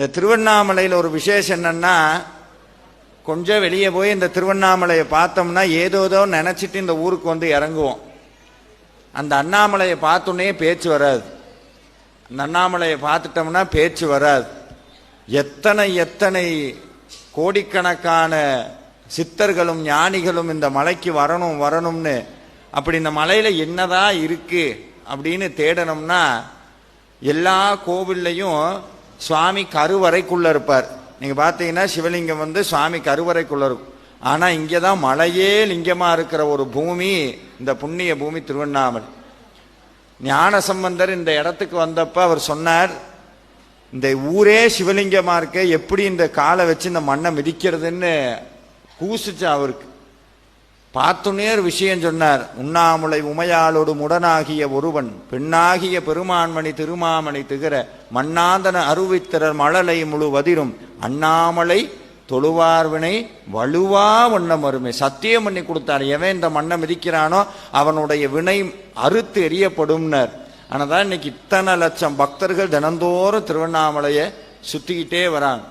இந்த திருவண்ணாமலையில் ஒரு விசேஷம் என்னன்னா கொஞ்சம் வெளியே போய் இந்த திருவண்ணாமலையை பார்த்தோம்னா ஏதோதோ நினச்சிட்டு இந்த ஊருக்கு வந்து இறங்குவோம். அந்த அண்ணாமலையை பார்த்தோன்னே பேச்சு வராது. அந்த அண்ணாமலையை பார்த்துட்டோம்னா பேச்சு வராது. எத்தனை எத்தனை கோடிக்கணக்கான சித்தர்களும் ஞானிகளும் இந்த மலைக்கு வரணும் வரணும்னு அப்படி இந்த மலையில் என்னதான் இருக்குது அப்படின்னு தேடணும்னா எல்லா கோவில்லையும் சுவாமி கருவறைக்குள்ளே இருப்பார். நீங்கள் பார்த்தீங்கன்னா சிவலிங்கம் வந்து சுவாமி கருவறைக்குள்ளே இருக்கும். ஆனால் இங்கே தான் மலையே லிங்கமாக இருக்கிற ஒரு பூமி இந்த புண்ணிய பூமி திருவண்ணாமலை. ஞான சம்பந்தர் இந்த இடத்துக்கு வந்தப்போ அவர் சொன்னார் இந்த ஊரே சிவலிங்கமாக இருக்க எப்படி இந்த காலை வச்சு இந்த மண்ணை மிதிக்கிறதுன்னு கூசிச்சு அவருக்கு. பாத்துநேர் விஷயம் சொன்னார். உண்ணாமுலை உமையாளோடு முடனாகிய ஒருவன் பெண்ணாகிய பெருமான்மணி திருமாமணி திகர மண்ணாந்தன அருவித்திரர் மழலை முழுவதிரும் அண்ணாமலை தொழுவார்வினை வலுவா வண்ணம் வருமே. சத்தியம் பண்ணி கொடுத்தார். எவன் இந்த மண்ணை மிதிக்கிறானோ அவனுடைய வினை அறுத்து எரியப்படும்னர் ஆனால் தான் இன்னைக்கு இத்தனை லட்சம் பக்தர்கள் தினந்தோறும் திருவண்ணாமலையை சுத்திக்கிட்டே வராங்க.